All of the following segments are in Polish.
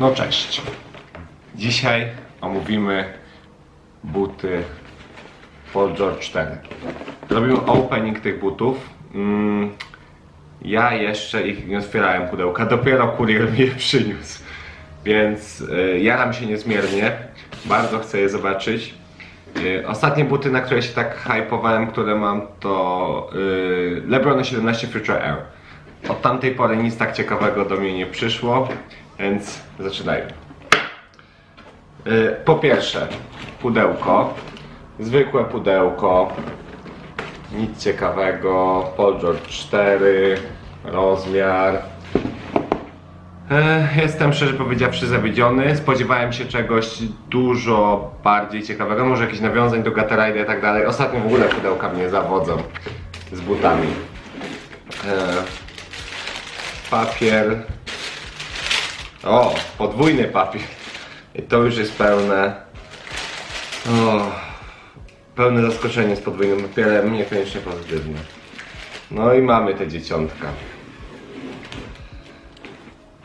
No cześć. Dzisiaj omówimy buty Paul George 4. Robimy opening tych butów. Mm, ja jeszcze ich nie otwierałem pudełka, dopiero kurier mi je przyniósł. Więc y, jaram się niezmiernie. Bardzo chcę je zobaczyć. Y, Ostatnie buty, na które się tak hypowałem, które mam, to y, LeBron 17 Future Air. Od tamtej pory nic tak ciekawego do mnie nie przyszło, więc zaczynajmy. Y, Po pierwsze, pudełko. Zwykłe pudełko. Nic ciekawego. Paul George 4, rozmiar. E, Jestem szczerze powiedziawszy zawiedziony. Spodziewałem się czegoś dużo bardziej ciekawego, może jakichś nawiązań do Gatorade i tak dalej. Ostatnio w ogóle pudełka mnie zawodzą z butami. E, Papier. O, podwójny papier. I to już jest pełne. O, pełne zaskoczenie z podwójnym papierem, niekoniecznie pozytywne. No i mamy te dzieciątka.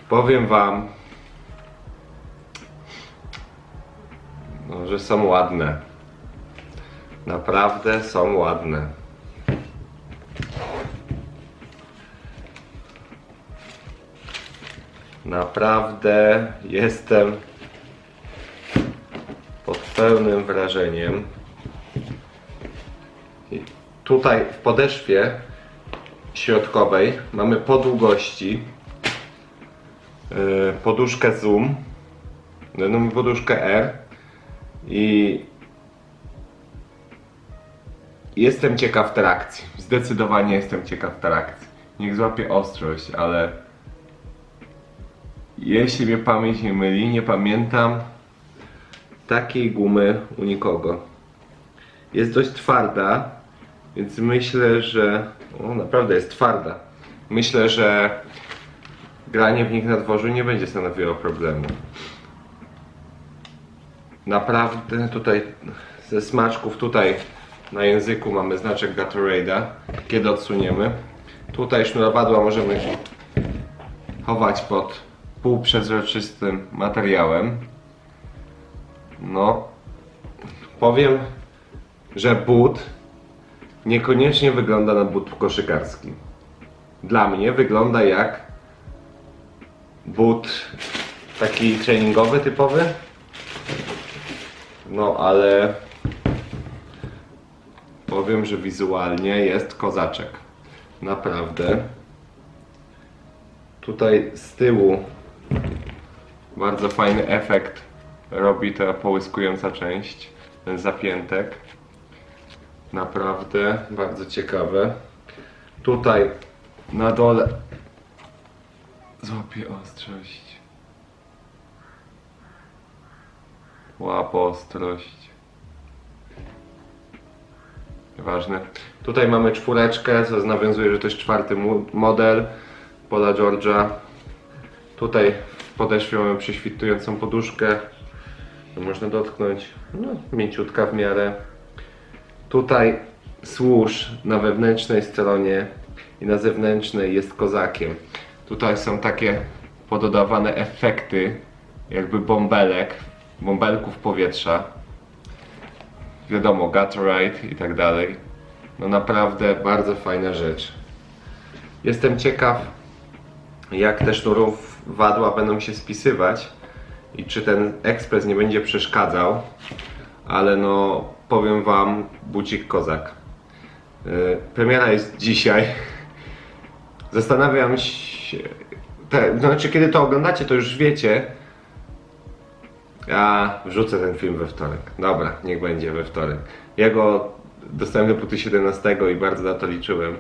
Powiem wam, no, że są ładne. Naprawdę są ładne. Naprawdę jestem pod pełnym wrażeniem. I tutaj w podeszwie środkowej mamy po długości yy, poduszkę Zoom, no mamy poduszkę R i jestem ciekaw trakcji. Zdecydowanie jestem ciekaw trakcji. Niech złapie ostrość, ale jeśli mnie pamięć nie myli, nie pamiętam takiej gumy u nikogo. Jest dość twarda, więc myślę, że. O, naprawdę jest twarda. Myślę, że granie w nich na dworzu nie będzie stanowiło problemu. Naprawdę tutaj ze smaczków tutaj na języku mamy znaczek Gatorade'a. Kiedy odsuniemy. Tutaj sznurowadła możemy chować pod półprzezroczystym materiałem. No, powiem, że but niekoniecznie wygląda na but koszykarski. Dla mnie wygląda jak but taki treningowy, typowy. No, ale powiem, że wizualnie jest kozaczek. Naprawdę. Tutaj z tyłu bardzo fajny efekt robi ta połyskująca część, ten zapiętek. Naprawdę bardzo ciekawe. Tutaj na dole złapie ostrość. Łap ostrość. Ważne. Tutaj mamy czwóreczkę, co nawiązuje, że to jest czwarty model Pola George'a. Tutaj mamy prześwitującą poduszkę. Można dotknąć. No, mięciutka w miarę. Tutaj służ na wewnętrznej stronie i na zewnętrznej jest kozakiem. Tutaj są takie pododawane efekty, jakby bąbelek, bąbelków powietrza. Wiadomo, Gatorade i tak dalej. No naprawdę bardzo fajna rzecz. Jestem ciekaw, jak te sznurowadła będą się spisywać i czy ten ekspres nie będzie przeszkadzał, ale no powiem wam, bucik kozak. Yy, Premiera jest dzisiaj. Zastanawiam się, te, znaczy kiedy to oglądacie, to już wiecie. Ja wrzucę ten film we wtorek. Dobra, niech będzie we wtorek. Ja go dostałem do póty 17 i bardzo na to liczyłem,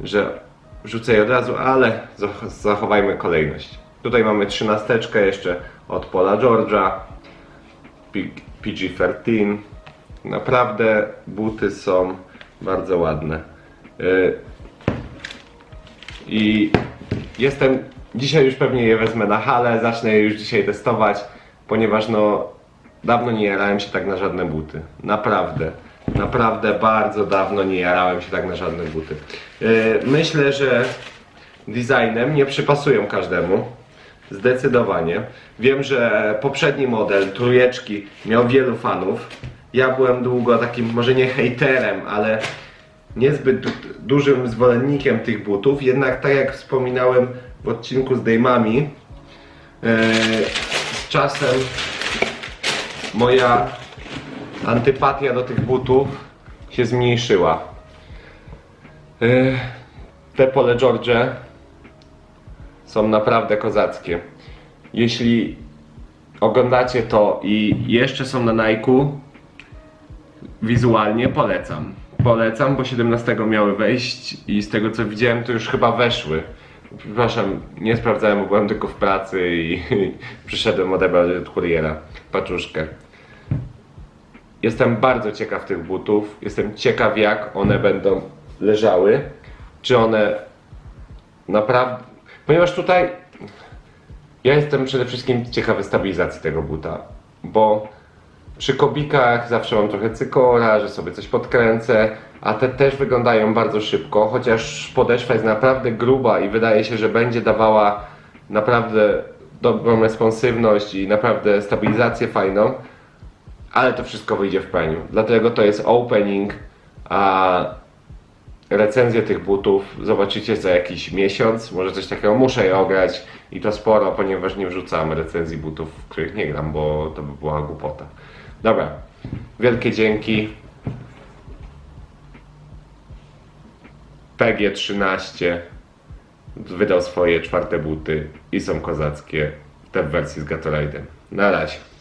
że wrzucę je od razu, ale zach- zachowajmy kolejność. Tutaj mamy trzynasteczkę jeszcze od Paula George'a, P- PG-13. Naprawdę buty są bardzo ładne. Yy, I jestem, dzisiaj już pewnie je wezmę na halę, zacznę je już dzisiaj testować, ponieważ no dawno nie jarałem się tak na żadne buty. Naprawdę. Naprawdę bardzo dawno nie jarałem się tak na żadne buty. Yy, myślę, że designem nie przypasują każdemu. Zdecydowanie. Wiem, że poprzedni model trójeczki miał wielu fanów. Ja byłem długo takim, może nie hejterem, ale niezbyt du- dużym zwolennikiem tych butów. Jednak tak jak wspominałem w odcinku z Dejmami, e, z czasem moja antypatia do tych butów się zmniejszyła. E, Te pole George są naprawdę kozackie. Jeśli oglądacie to i jeszcze są na Nike'u, wizualnie polecam. Polecam, bo 17 miały wejść i z tego co widziałem, to już chyba weszły. Przepraszam, nie sprawdzałem, bo byłem tylko w pracy i przyszedłem odebrać od kuriera paczuszkę. Jestem bardzo ciekaw tych butów. Jestem ciekaw, jak one będą leżały. Czy one naprawdę. Ponieważ tutaj ja jestem przede wszystkim ciekawy stabilizacji tego buta, bo przy kobikach zawsze mam trochę cykora, że sobie coś podkręcę, a te też wyglądają bardzo szybko, chociaż podeszwa jest naprawdę gruba i wydaje się, że będzie dawała naprawdę dobrą responsywność i naprawdę stabilizację fajną, ale to wszystko wyjdzie w praniu. Dlatego to jest opening, a recenzję tych butów zobaczycie za jakiś miesiąc, może coś takiego muszę je ograć i to sporo, ponieważ nie wrzucam recenzji butów, w których nie gram, bo to by była głupota. Dobra, wielkie dzięki. PG13 wydał swoje czwarte buty i są kozackie, w wersji z Gatorade'em. Na razie.